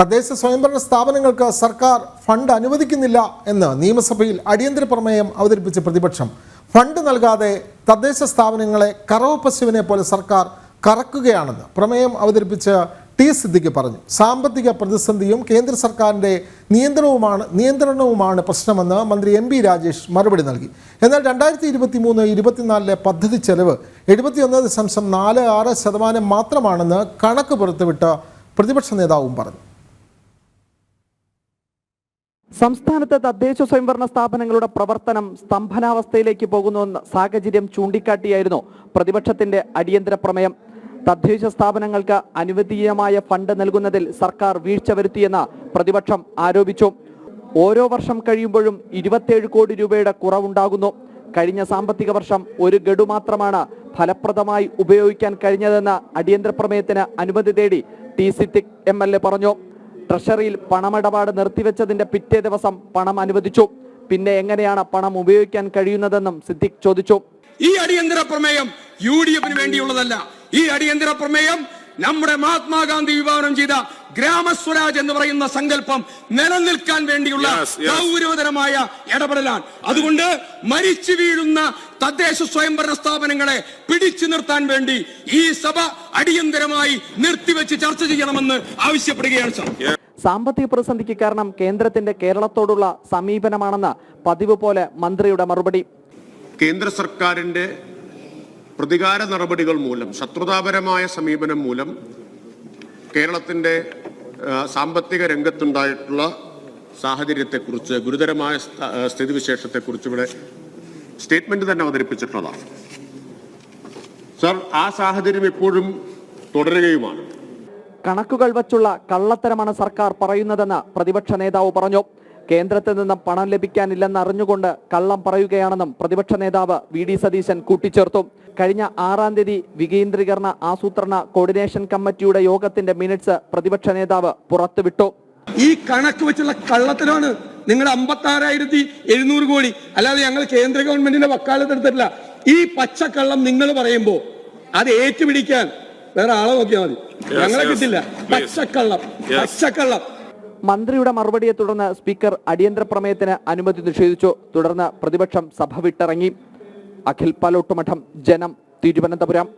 തദ്ദേശ സ്വയംഭരണ സ്ഥാപനങ്ങൾക്ക് സർക്കാർ ഫണ്ട് അനുവദിക്കുന്നില്ല എന്ന് നിയമസഭയിൽ അടിയന്തര പ്രമേയം അവതരിപ്പിച്ച പ്രതിപക്ഷം. ഫണ്ട് നൽകാതെ തദ്ദേശ സ്ഥാപനങ്ങളെ കറവ് പശുവിനെ പോലെ സർക്കാർ കറക്കുകയാണെന്ന് പ്രമേയം അവതരിപ്പിച്ച ടി സിദ്ദിഖ് പറഞ്ഞു. സാമ്പത്തിക പ്രതിസന്ധിയും കേന്ദ്ര സർക്കാരിന്റെ നിയന്ത്രണവുമാണ് നിയന്ത്രണവുമാണ് പ്രശ്നമെന്ന് മന്ത്രി എം ബി രാജേഷ് മറുപടി നൽകി. എന്നാൽ രണ്ടായിരത്തി ഇരുപത്തി മൂന്ന് ഇരുപത്തിനാലിലെ പദ്ധതി ചെലവ് എഴുപത്തിയൊന്ന് ദശാംശം നാല് ആറ് ശതമാനം മാത്രമാണെന്ന് കണക്ക് പുറത്തുവിട്ട പ്രതിപക്ഷ നേതാവും പറഞ്ഞു. സംസ്ഥാനത്ത് തദ്ദേശ സ്വയംഭരണ സ്ഥാപനങ്ങളുടെ പ്രവർത്തനം സ്തംഭനാവസ്ഥയിലേക്ക് പോകുന്നുവെന്ന സാഹചര്യം ചൂണ്ടിക്കാട്ടിയായിരുന്നു പ്രതിപക്ഷത്തിന്റെ അടിയന്തര പ്രമേയം. തദ്ദേശ സ്ഥാപനങ്ങൾക്ക് അനുവദീയമായ ഫണ്ട് നൽകുന്നതിൽ സർക്കാർ വീഴ്ച വരുത്തിയെന്ന് പ്രതിപക്ഷം ആരോപിച്ചു. ഓരോ വർഷം കഴിയുമ്പോഴും ഇരുപത്തിയേഴ് കോടി രൂപയുടെ കുറവുണ്ടാകുന്നു. കഴിഞ്ഞ സാമ്പത്തിക വർഷം ഒരു ഗഡു മാത്രമാണ് ഫലപ്രദമായി ഉപയോഗിക്കാൻ കഴിഞ്ഞതെന്ന് അടിയന്തര പ്രമേയത്തിന് അനുമതി തേടി T Siddique M L A പറഞ്ഞു. ട്രഷറിയിൽ പണമിടപാട് നിർത്തിവെച്ചതിന്റെ പിറ്റേ ദിവസം പണം അനുവദിച്ചു. പിന്നെ എങ്ങനെയാണ് പണം ഉപയോഗിക്കാൻ കഴിയുന്നതെന്നും സിദ്ദിഖ് ചോദിച്ചു. ഈ അടിയന്തര പ്രമേയം യു ഡി എഫിന് വേണ്ടിയുള്ളതല്ല. ഈ അടിയന്തര പ്രമേയം നമ്മുടെ മഹാത്മാഗാന്ധി വിഭാവനം ചെയ്ത ഗ്രാമസ്വരാജ് എന്ന് പറയുന്ന സങ്കല്പം നിലനിൽക്കാൻ വേണ്ടിയുള്ള. ഗൗരവതരമായ ഇടപെടലാണ്. അതുകൊണ്ട് മരിച്ചു വീഴുന്ന തദ്ദേശ സ്വയംഭരണ സ്ഥാപനങ്ങളെ പിടിച്ചു നിർത്താൻ വേണ്ടി ഈ സഭ അടിയന്തരമായി നിർത്തിവെച്ച് ചർച്ച ചെയ്യണമെന്ന് ആവശ്യപ്പെടുകയാണ് സാർ. സാമ്പത്തിക പ്രതിസന്ധിക്ക് കാരണം കേന്ദ്രത്തിന്റെ കേരളത്തോടുള്ള സമീപനമാണെന്ന് പതിവ് പോലെ മന്ത്രിയുടെ മറുപടി. കേന്ദ്ര സർക്കാരിന്റെ പ്രതികാര നടപടികൾ മൂലം ശത്രുതാപരമായ സമീപനം മൂലം കേരളത്തിന്റെ സാമ്പത്തിക രംഗത്തുണ്ടായിട്ടുള്ള സാഹചര്യത്തെക്കുറിച്ച് ഗുരുതരമായ സ്ഥിതിവിശേഷത്തെക്കുറിച്ച് ഇവിടെ സ്റ്റേറ്റ്മെന്റ് തന്നെ അവതരിപ്പിച്ചിട്ടുള്ളതാണ്. സർ ആ സാഹചര്യം എപ്പോഴും തുടരുകയുമാണ്. കണക്കുകൾ വച്ചുള്ള കള്ളത്തരമാണ് സർക്കാർ പറയുന്നതെന്ന് പ്രതിപക്ഷ നേതാവ് പറഞ്ഞു. കേന്ദ്രത്തിൽ നിന്നും പണം ലഭിക്കാനില്ലെന്ന് അറിഞ്ഞുകൊണ്ട് കള്ളം പറയുകയാണെന്നും പ്രതിപക്ഷ നേതാവ് വി ഡി സതീശൻ കൂട്ടിച്ചേർത്തു. കഴിഞ്ഞ ആറാം തീയതി വികേന്ദ്രീകരണ ആസൂത്രണ കോർഡിനേഷൻ കമ്മിറ്റിയുടെ യോഗത്തിന്റെ മിനിറ്റ്സ് പ്രതിപക്ഷ നേതാവ് പുറത്തുവിട്ടു. ഈ കണക്ക് വെച്ചുള്ള കള്ളത്തരമാണ് നിങ്ങൾ അമ്പത്തി ആറായിരത്തി എഴുന്നൂറ് കോടി. അല്ലാതെ ഞങ്ങൾ കേന്ദ്ര ഗവൺമെന്റിന്റെ വക്കാലത്ത് എടുത്തിട്ടില്ല. ഈ പച്ചക്കള്ളം നിങ്ങൾ പറയുമ്പോൾ അത് ഏറ്റുപിടിക്കാൻ വേറെ ആളെ നോക്കിയാൽ മതി. ഞങ്ങളെ കിട്ടില്ല. പച്ചക്കള്ളം. പച്ചക്കള്ളം. മന്ത്രിയുടെ മറുപടിയെ തുടർന്ന് സ്പീക്കർ അടിയന്തര പ്രമേയത്തിന് അനുമതി നിഷേധിച്ചു. തുടർന്ന് പ്രതിപക്ഷം സഭ വിട്ടിറങ്ങി. അഖിൽ പാലോട്ടുമഠം ജനം തിരുവനന്തപുരം.